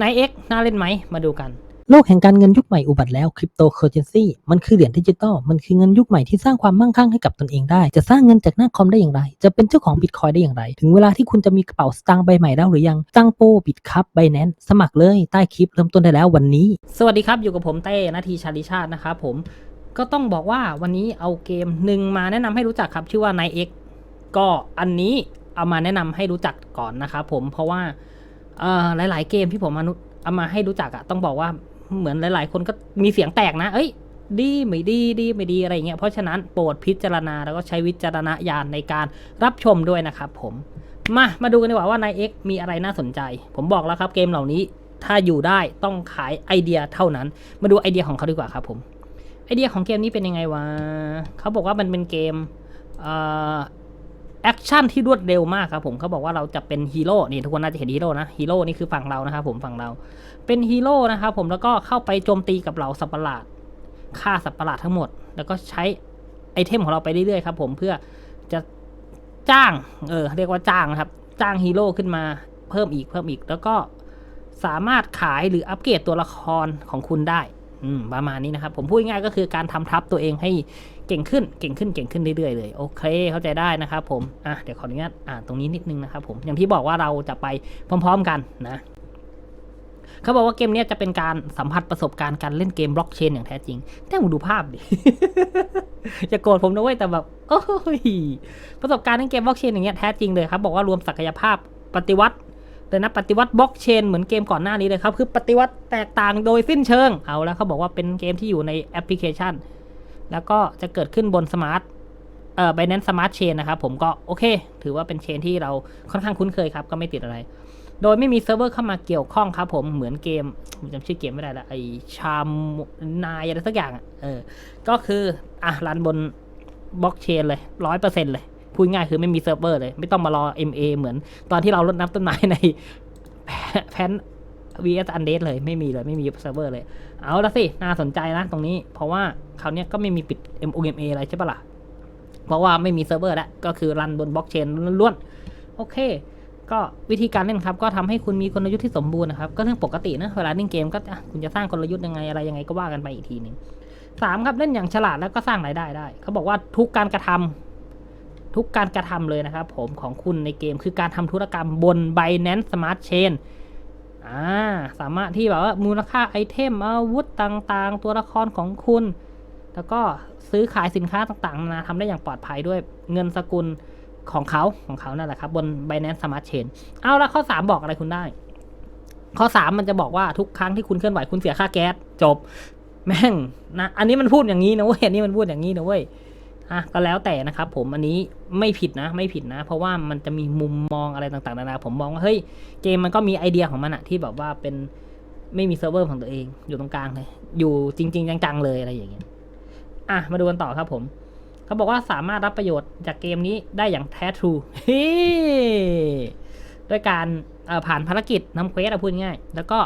นายเอ็กน่าเล่นไหม มาดูกัน โลกแห่งการเงินยุคใหม่อุบัติแล้วคริปโตเคอเรนซีมันคือเหรียญดิจิตอลมันคือเงินยุคใหม่ที่สร้างความมั่งคั่งให้กับตนเองได้ จะสร้างเงินจากหน้าคอมได้อย่างไร จะเป็นเจ้าของบิตคอยได้อย่างไร ถึงเวลาที่คุณจะมีกระเป๋าสตางค์ใบใหม่แล้วหรือยังจังโปบิตคัพไบแนนสมัครเลยใต้คลิปเริ่มต้นได้แล้ววันนี้ สวัสดีครับอยู่กับผมเต้นาทีชาลิชาตินะครับผมก็ต้องบอกว่าวันนี้เอาเกมหนึ่งมาแนะนำให้รู้จักครับชื่อว่า Night X ก็อันนี้เอามาแนะนำให้รู้จักก่อนนะครับผมเพราะว่าเอ่อ หลาย ๆ เกมที่ผมเอามาให้รู้จักอะต้องบอกว่าเหมือนหลาย ๆ คนก็มีเสียงแตกนะ เอ้ย ดีไม่ดีดีไม่ดีอะไรอย่างเงี้ย เพราะฉะนั้นโปรดพิจารณาแล้วก็ใช้วิจารณญาณในการรับชมด้วยนะครับผม มา มาดูกันดีกว่าว่า Night X มีอะไรน่าสนใจ ผมบอกแล้วครับเกมเหล่านี้ถ้าอยู่ได้ต้องขายไอเดียเท่านั้น มาดูไอเดียของเขาดีกว่าครับผมไอเดียของเกมนี้เป็นยังไงวะเขาบอกว่ามันเป็นเกมเอ่อ แอคชั่นที่รวดเร็วมากครับผมเขาบอกว่าเราจะเป็นฮีโร่นี่ทุกคนน่าจะเห็นฮีโร่นะฮีโร่นี่คือฝั่งเรานะครับผมฝั่งเราเป็นฮีโร่นะครับผมแล้วก็เข้าไปโจมตีกับเหล่าสัตว์ประหลาดฆ่าสัตว์ประหลาดทั้งหมด แล้วก็ใช้ไอเทมของเราไปเรื่อยๆครับผมเพื่อจะจ้างเออเรียกว่าจ้างนะครับ จ้างฮีโร่ขึ้นมาเพิ่มอีกเพิ่มอีก แล้วก็สามารถขายหรืออัปเกรดตัวละครของคุณได้ ประมาณนี้นะครับ ผมพูดง่ายก็คือการทำทัพตัวเองให้เก่งขึ้นเก่งขึ้นเก่งขึ้นเรื่อยๆเลยโอเค เข้าใจได้นะครับผมอะเดี๋ยวขออนุญาตอ่านตรงนี้นิดนึงนะครับผมอย่างที่บอกว่าเราจะไปพร้อม ๆกันนะเขาบอกว่าเกมนี้จะเป็นการสัมผัสประสบการณ์การเล่นเกมบล็อกเชนอย่างแท้จริง แต่ผมดูภาพดิจะโกรธผมนะเว้ยแต่แบบโอ้ยประสบการณ์เล่นเกมบล็อกเชนอย่างเงี้ยแท้จริงเลยครับ บอกว่ารวมศักยภาพปฏิวัติ เลยนะปฏิวัติบล็อกเชนเหมือนเกมก่อนหน้านี้เลยครับ คือปฏิวัติแตกต่างโดยสิ้นเชิง เอาแล้วเขาบอกว่าเป็นเกมที่อยู่ในแอปพลิเคชัน แล้วก็จะเกิดขึ้นบนสมาร์ทเอ่อ Binance Smart Chain นะครับผมก็โอเค ถือว่าเป็นเชนที่เราค่อนข้างคุ้นเคยครับ ก็ไม่ติดอะไร โดยไม่มีเซิร์ฟเวอร์เข้ามาเกี่ยวข้องครับผมเหมือนเกมผมจำชื่อเกมไม่ได้ละไอชามนายอะไรสักอย่างเออก็คืออะรันบนบล็อกเชนเลยร้อยเปอร์เซ็นต์เลย พูดง่ายคือไม่มีเซิร์ฟเวอร์เลย ไม่ต้องมารอ MA เหมือน ตอนที่เราลดน้ำต้นไม้ในแพน vs undead เลยไม่มีเลยไม่มีเซิร์ฟเวอร์เลย เอาละสิ น่าสนใจนะตรงนี้ เพราะว่าคราวเนี้ยก็ไม่มีปิด MOMA อะไรใช่ปะล่ะ เพราะว่าไม่มีเซิร์ฟเวอร์แล้ว ก็คือรันบนบล็อกเชนล้วนๆ โอเค ก็วิธีการเล่นครับ ก็ทำให้คุณมีกลยุทธ์ที่สมบูรณ์นะครับ ก็เรื่องปกตินะเวลาเล่นเกมก็คุณจะสร้างกลยุทธ์ยังไงอะไรยังไงก็ว่ากันไปอีกทีหนึ่งสามครับเล่นอย่างฉลาดแล้วก็สร้างรายได้ได้ เขาบอกว่าทุกการกระทำ ทุกการกระทำเลยนะครับผมของคุณในเกมคือการทำธุรกรรมบน Binance Smart Chain อ่าสามารถที่แบบว่ามูลค่าไอเทมอาวุธต่างๆ ตัวละครของคุณ แล้วก็ซื้อขายสินค้าต่างๆนานาทำได้อย่างปลอดภัยด้วยเงินสกุลของเขาของเขานั่นแหละครับ บน Binance Smart Chain เอาละข้อ 3 บอกอะไรคุณได้ ข้อ 3 มันจะบอกว่าทุกครั้งที่คุณเคลื่อนไหวคุณเสียค่าแก๊สจบ แม่งนะอันนี้มันพูดอย่างนี้นะเว้ยอันนี้มันพูดอย่างนี้นะเว้ย อะก็แล้วแต่นะครับผมอันนี้ไม่ผิดนะไม่ผิดนะ เพราะว่ามันจะมีมุมมองอะไรต่างๆนานาผมมองว่าเฮ้ยเกมมันก็มีไอเดียของมันอะที่แบบว่าเป็นไม่มีเซิร์ฟเวอร์ของตัวเองอยู่ตรงกลางเลย อยู่จริง ๆ จังๆเลยอะไรอย่างเงี้ยอะมาดูกันต่อครับผมเขาบอกว่าสามารถรับประโยชน์จากเกมนี้ได้อย่างแท้ทรูฮด้วยการผ่านภารกิจนำเควสอะพูดง่าย แล้วก็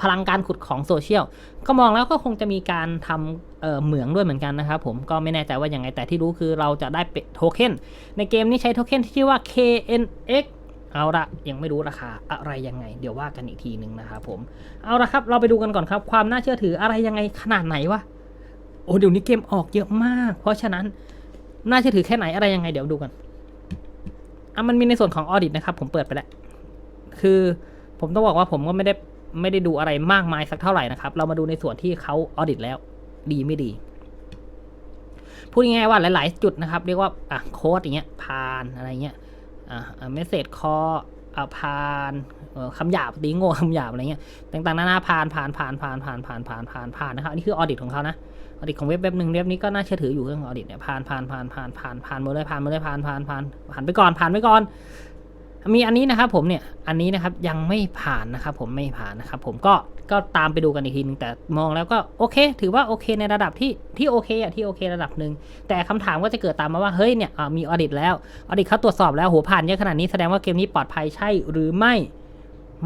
พลังการขุดของโซเชียล ก็มองแล้วก็คงจะมีการทำเเหมืองด้วยเหมือนกันนะครับผมก็ไม่แน่ใจว่ายังไงแต่ที่รู้คือเราจะได้โทเค็นในเกมนี้ใช้โทเค็นที่ชื่อว่า KNX เอาละยังไม่รู้ราคาอะไรยังไง เดี๋ยวว่ากันอีกทีหนึ่งนะครับผมเอาละครับเราไปดูกันก่อนครับ ความน่าเชื่อถืออะไรยังไงขนาดไหนวะโอ้เดี๋ยวนี้เกมออกเยอะมาก เพราะฉะนั้นน่าเชื่อถือแค่ไหนอะไรยังไงเดี๋ยวดูกันอะมันมีในส่วนของออดิตนะครับ ผมเปิดไปแล้วคือผมต้องบอกว่าผมก็ไม่ได้ ไม่ได้ดูอะไรมากมายสักเท่าไหร่นะครับ เรามาดูในส่วนที่เขาออดิตแล้ว ดีไม่ดี พูดง่ายๆว่าหลาย ๆ จุดนะครับ เรียกว่าอะโค้ดอย่างเงี้ยผ่านอะไรเงี้ยอ่าเมสเซจคออ่าผ่านคำหยาบตีโง่คำหยาบอะไรเงี้ยต่างๆนานาผ่านผ่านผ่านผ่านผ่านผ่านผ่านผ่านผ่านนะครับนนี้คือออดิตของเขานะออดิตของเว็บเว็บหนึ่งเว็บนี้ก็น่าเชื่อถืออยู่เรื่องออดิตเนี่ยผ่านผ่านผ่านผ่านผ่านผ่านหมดเลยผ่านหมดเลยผ่านผ่านผ่านผ่านไปก่อนผ่านไปก่อน มีอันนี้นะครับผมเนี่ยอันนี้นะครับยังไม่ผ่านนะครับผมไม่ผ่านนะครับผมก็ก็ตามไปดูกันอีกทีนึงแต่มองแล้วก็โอเค ถือว่าโอเคในระดับที่ที่โอเคอะที่โอเคระดับหนึ่งแต่คำถามก็จะเกิดตามมาว่าเฮ้ยเนี่ยมีออดิตแล้วออดิตเขาตรวจสอบแล้วโหผ่านเยอะขนาดนี้แสดงว่าเกมนี้ปลอดภัยใช่หรือไม่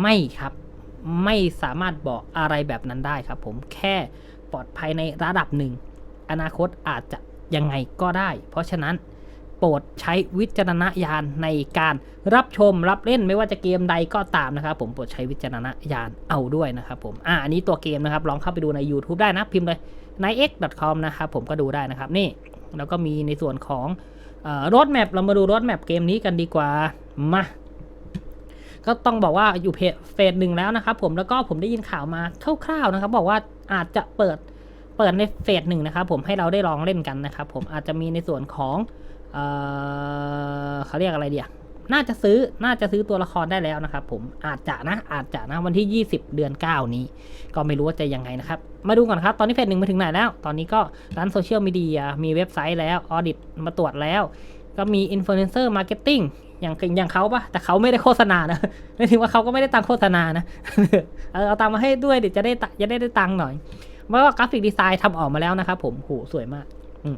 ไม่ครับไม่สามารถบอกอะไรแบบนั้นได้ครับ ผมแค่ปลอดภัยในระดับหนึ่งอนาคตอาจจะยังไงก็ได้ เพราะฉะนั้น โปรดใช้วิจารณญาณในการรับชมรับเล่นไม่ว่าจะเกมใดก็ตามนะครับ ผมโปรดใช้วิจารณญาณเอาด้วยนะครับผมอ่าอันนี้ตัวเกมนะครับลองเข้าไปดูใน YouTube ได้นะพิมพ์เลย n i x c o m นะครับผมก็ดูได้นะครับนี่แล้วก็มีในส่วนของรถแมพเรามาดูรถแมพเกมนี้กันดีกว่ามาก็ต้องบอกว่าอยู่เพจเฟสหนึ่งแล้วนะครับผมแล้วก็ผมได้ยินข่าวมาคร่าวๆนะครับ บอกว่าอาจจะเปิดเปิดในเฟสหนึ่งนะครับผมให้เราได้ลองเล่นกันนะครับผมอาจจะมีในส่วนของ เขาเรียกอะไรเดียน่าจะซื้อ น่าจะซื้อตัวละครได้แล้วนะครับผม อาจจะนะ อาจจะนะ วันที่ 20 เดือน 9 นี้ ก็ไม่รู้ว่าจะยังไงนะครับ มาดูก่อนครับ ตอนนี้เฟสหนึ่งมาถึงไหนแล้ว ตอนนี้ก็ร้านโซเชียลมีเดีย มีเว็บไซต์แล้ว ออดิตมาตรวจแล้ว ก็มีอินฟลูเอนเซอร์มาร์เก็ตติ้ง อย่างอย่างเขาปะแต่เขาไม่ได้โฆษณานะไม่ถึงว่าเขาก็ไม่ได้ตังโฆษณานะ เออเอาตังมาให้ด้วยเดี๋ยวจะได้จะได้ได้ตังค์หน่อยเพราะว่ากราฟิกดีไซน์ทำออกมาแล้วนะครับผม โห สวยมาก อืม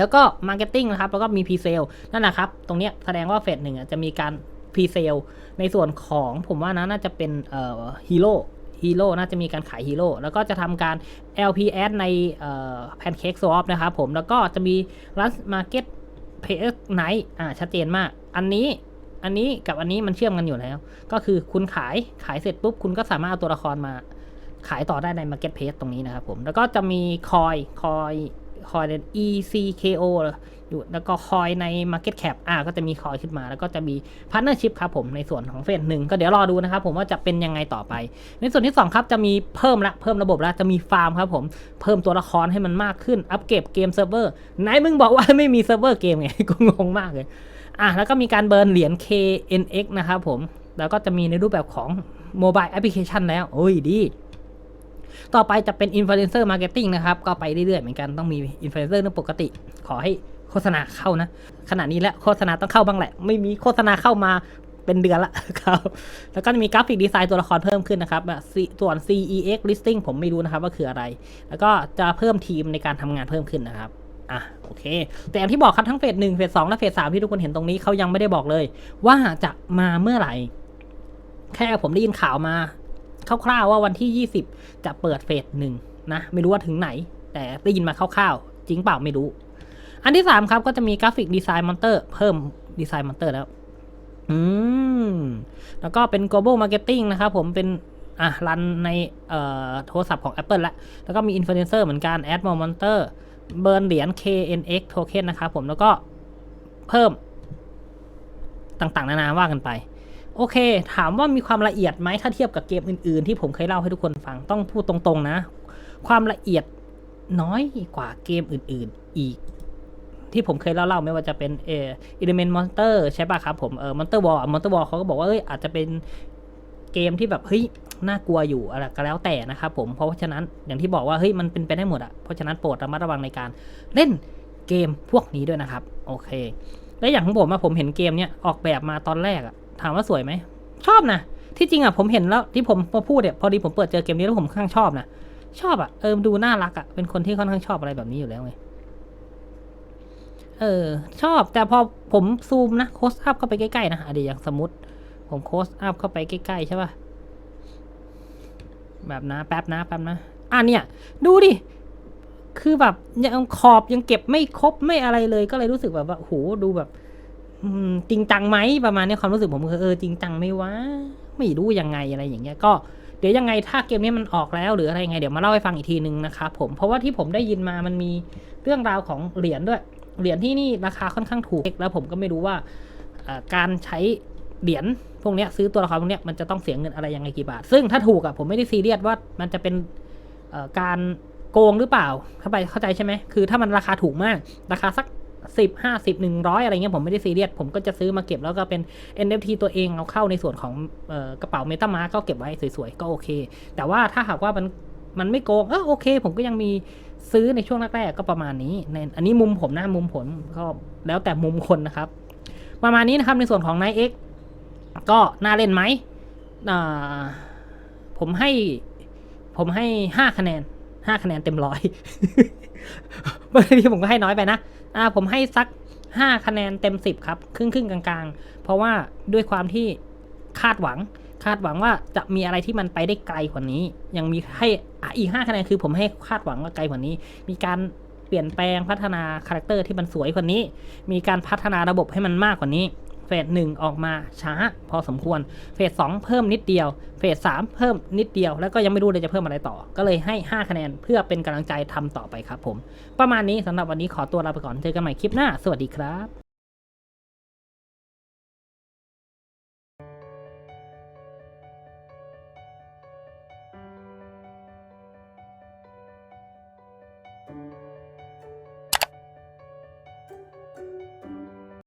แล้วก็มาร์เก็ตติ้งนะครับ แล้วก็มีพรีเซลนั่นแหละครับ ตรงนี้แสดงว่าเฟสหนึ่งจะมีการพรีเซลในส่วนของผมว่านะน่าจะเป็นเอ่อฮีโร่ฮีโร่น่าจะมีการขายฮีโร่แล้วก็จะทำการ LPS ในเอ่อ Pancake Swap นะครับผมแล้วก็จะมีรัสมาร์เก็ตเพจไนท์อ่าชัดเจนมาก อันนี้อันนี้กับอันนี้มันเชื่อมกันอยู่แล้ว ก็คือคุณขายขายเสร็จปุ๊บ คุณก็สามารถเอาตัวละครมาขายต่อได้ใน Marketplace ตรงนี้นะครับผม แล้วก็จะมีคอยคอย คอย ECKO อยู่แล้วก็คอยใน Market Cap อ่าก็จะมีคอยขึ้นมา แล้วก็จะมี Partnership ครับผมในส่วนของเฟสหนึ่งก็เดี๋ยวรอดูนะครับผมว่าจะเป็นยังไงต่อไป ในส่วนที่ 2 ครับจะมีเพิ่มละเพิ่มระบบละจะมีฟาร์มครับผมเพิ่มตัวละครให้มันมากขึ้น อัปเกรดเกมเซิร์ฟเวอร์ไหนมึงบอกว่าไม่มีเซิร์ฟเวอร์เกมไงกูงงมากเลยอะแล้วก็มีการเบิร์นเหรียญ KNX นะครับผมแล้วก็จะมีในรูปแบบของโมบายแอปพลิเคชันแล้วโอ้ยดี ต่อไปจะเป็น Influencer Marketing นะครับ ก็ไปเรื่อยๆเหมือนกันต้องมี Influencer เรื่องปกติ ขอให้โฆษณาเข้านะ ขณะนี้แล้วโฆษณาต้องเข้าบ้างแหละ ไม่มีโฆษณาเข้ามาเป็นเดือนละครับ แล้วก็จะมีกราฟิกดีไซน์ตัวละครเพิ่มขึ้นนะครับ ส่วน CEX listing ผมไม่รู้นะครับว่าคืออะไร แล้วก็จะเพิ่มทีมในการทำงานเพิ่มขึ้นนะครับอะโอเค แต่อย่างที่บอกครับทั้งเฟสหนึ่งเฟสสองและเฟสสามที่ทุกคนเห็นตรงนี้เขายังไม่ได้บอกเลย ว่าจะมาเมื่อไหร่ แค่ผมได้ยินข่าวมา คร่าวๆว่าวันที่ 20 จะเปิดเฟสหนึ่งนะไม่รู้ว่าถึงไหน แต่ได้ยินมาคร่าวๆ จริงเปล่าไม่รู้ อันที่ 3 ครับก็จะมีกราฟิกดีไซน์มอนเตอร์เพิ่มดีไซน์มอนเตอร์แล้ว อืม แล้วก็เป็น global marketing นะครับผมเป็นอะรันในเอ่อโทรศัพท์ของ Apple ละแล้วก็มี influencer เหมือนกัน add more monster เบิร์นเหรียญ KNX token นะครับผมแล้วก็เพิ่มต่างๆ นานาว่ากันไป โอเค ถามว่ามีความละเอียดไหมถ้าเทียบกับเกมอื่นๆ ที่ผมเคยเล่าให้ทุกคนฟังต้องพูดตรงๆนะ ความละเอียดน้อยกว่าเกมอื่นๆอีก ที่ผมเคยเล่าๆไม่ว่าจะเป็นเออิเลเมนต์มอนสเตอร์ใช่ป่ะครับผมเออมอนเตอร์วอลมอนเตอร์วอลเขาก็บอกว่าเอ้ยอาจจะเป็นเกมที่แบบเฮ้ยน่ากลัวอยู่อะไรก็แล้วแต่นะครับผมเพราะฉะนั้นอย่างที่บอกว่าเฮ้ยมันเป็นไปได้หมดอะเพราะฉะนั้นโปรดระมัดระวังในการเล่นเกมพวกนี้ด้วยนะครับ โอเค และอย่างของผมอะผมเห็นเกมเนี้ยออกแบบมาตอนแรกอะ ถามว่าสวยไหม ชอบนะ ที่จริงอะผมเห็นแล้วที่ผมมาพูดเนี่ยพอดีผมเปิดเจอเกมนี้แล้วผมค่อนข้างชอบนะ ชอบอะเออดูน่ารักอะเป็นคนที่ค่อนข้างชอบอะไรแบบนี้อยู่แล้วไงเออ ชอบแต่พอผมซูมนะโคสอัพเข้าไปใกล้ๆนะอดีอย่างสมมติ ผมโคสอัพเข้าไปใกล้ๆใช่ป่ะแบบนะแป๊บนะแป๊บนะอะเนี่ย ดูดิคือแบบยังขอบยังเก็บไม่ครบไม่อะไรเลยก็เลยรู้สึกแบบว่าโหดูแบบ จริงจังไหมประมาณนี้ความรู้สึกผมคือเออจริงจังไหม่วะไม่รู้ยังไงอะไรอย่างเงี้ยก็เดี๋ยวยังไงถ้าเกมนี้มันออกแล้วหรืออะไรยังไงเดี๋ยวมาเล่าให้ฟังอีกทีนึงนะครับผมเพราะว่าที่ผมได้ยินมามันมีเรื่องราวของเหรียญด้วย เหรียญที่นี่ราคาค่อนข้างถูกแล้วผมก็ไม่รู้ว่าการใช้เหรียญพวกนี้ซื้อตัวละครพวกนี้มันจะต้องเสียเงินอะไรยังไงกี่บาท ซึ่งถ้าถูกอะผมไม่ได้ซีเรียสว่ามันจะเป็นการโกงหรือเปล่าเข้าไปเข้าใจใช่ไหมคือถ้ามันราคาถูกมากราคาสัก สิบห้าสิบหนึ่งร้อยอะไรเงี้ยผมไม่ได้ซีเรียสผมก็จะซื้อมาเก็บแล้วก็เป็น NFT ตัวเองเอาเข้าในส่วนของออกระเป๋าเมตามาก็เก็บไว้สวยๆ ก็โอเค แต่ว่าถ้าหากว่ามันมันไม่โกงเออโอเค ผมก็ยังมีซื้อในช่วงแรกๆก็ประมาณนี้ในอันนี้มุมผมนะมุมผมก็แล้วแต่มุมคนนะครับ ประมาณนี้นะครับในส่วนของ n i เอ็กก็น่าเล่นไหมอ่าผมให้ผมให้ห้าคะแนนห้าคะแนนเต็มร้อยบางทีผมก็ให้น้อยไปนะ อ่าผมให้สักห้าคะแนนเต็มสิบครับ ครึ่งครึ่งกลางๆ เพราะว่าด้วยความที่คาดหวัง คาดหวังว่าจะมีอะไรที่มันไปได้ไกลกว่านี้ ยังมีให้อ,อีกห้าคะแนนคือผมให้คาดหวังว่าไกลกว่านี้ มีการเปลี่ยนแปลงพัฒนาคาแรคเตอร์ที่มันสวยกว่านี้ มีการพัฒนาระบบให้มันมากกว่านี้ เฟสหนึ่งออกมาช้าพอสมควร เฟสสองเพิ่มนิดเดียว เฟสสามเพิ่มนิดเดียว แล้วก็ยังไม่รู้เลยจะเพิ่มอะไรต่อ ก็เลยให้ 5 คะแนนเพื่อเป็นกำลังใจทำต่อไปครับผม ประมาณนี้สำหรับวันนี้ขอตัวลาไปก่อน เจอกันใหม่คลิปหน้า สวัสดีครับ「